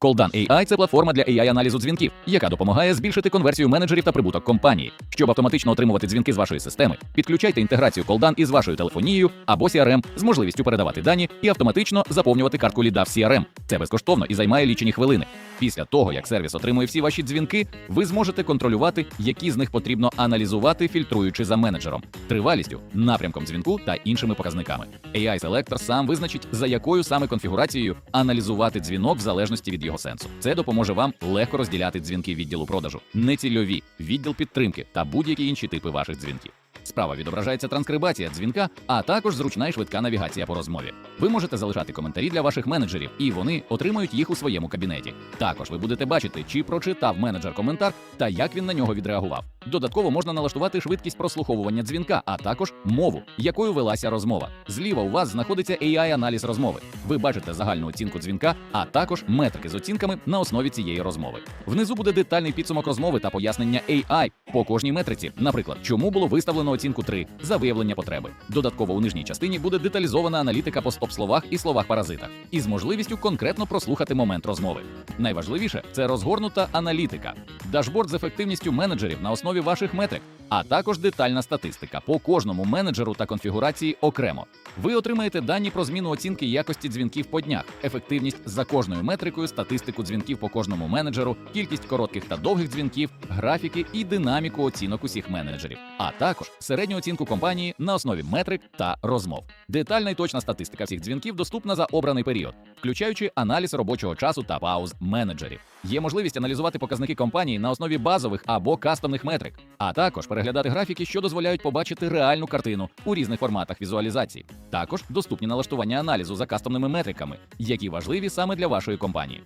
Coldan AI – це платформа для AI-аналізу дзвінків, яка допомагає збільшити конверсію менеджерів та прибуток компанії. Щоб автоматично отримувати дзвінки з вашої системи, підключайте інтеграцію Coldan із вашою телефонією або CRM з можливістю передавати дані і автоматично заповнювати картку ліда в CRM. Це безкоштовно і займає лічені хвилини. Після того, як сервіс отримує всі ваші дзвінки, ви зможете контролювати, які з них потрібно аналізувати, фільтруючи за менеджером, тривалістю, напрямком дзвінку та іншими показниками. AI Selector сам визначить, за якою саме конфігурацією аналізувати дзвінок в залежності від його сенсу. Це допоможе вам легко розділяти дзвінки відділу продажу, нецільові, відділ підтримки та будь-які інші типи ваших дзвінків. Справа відображається транскрибація дзвінка, а також зручна і швидка навігація по розмові. Ви можете залишати коментарі для ваших менеджерів, і вони отримають їх у своєму кабінеті. Також ви будете бачити, чи прочитав менеджер коментар та як він на нього відреагував. Додатково можна налаштувати швидкість прослуховування дзвінка, а також мову, якою велася розмова. Зліва у вас знаходиться AI-аналіз розмови. Ви бачите загальну оцінку дзвінка, а також метрики з оцінками на основі цієї розмови. Внизу буде детальний підсумок розмови та пояснення AI по кожній метриці, наприклад, чому було виставлено оцінку 3 за виявлення потреби. Додатково у нижній частині буде деталізована аналітика по стоп-словах і словах-паразитах із можливістю конкретно прослухати момент розмови. Найважливіше це розгорнута аналітика, дашборд з ефективністю менеджерів на основі ваших метрик, а також детальна статистика по кожному менеджеру та конфігурації окремо. Ви отримаєте дані про зміну оцінки якості дзвінків по днях, ефективність за кожною метрикою, статистику дзвінків по кожному менеджеру, кількість коротких та довгих дзвінків, графіки і динаміку оцінок усіх менеджерів, а також середню оцінку компанії на основі метрик та розмов. Детальна і точна статистика всіх дзвінків доступна за обраний період, включаючи аналіз робочого часу та пауз менеджерів. Є можливість аналізувати показники компанії на основі базових або кастомних метрик, а також переглядати графіки, що дозволяють побачити реальну картину у різних форматах візуалізації. Також доступні налаштування аналізу за кастомними метриками, які важливі саме для вашої компанії.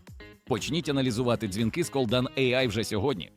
Почніть аналізувати дзвінки з Coldan AI вже сьогодні.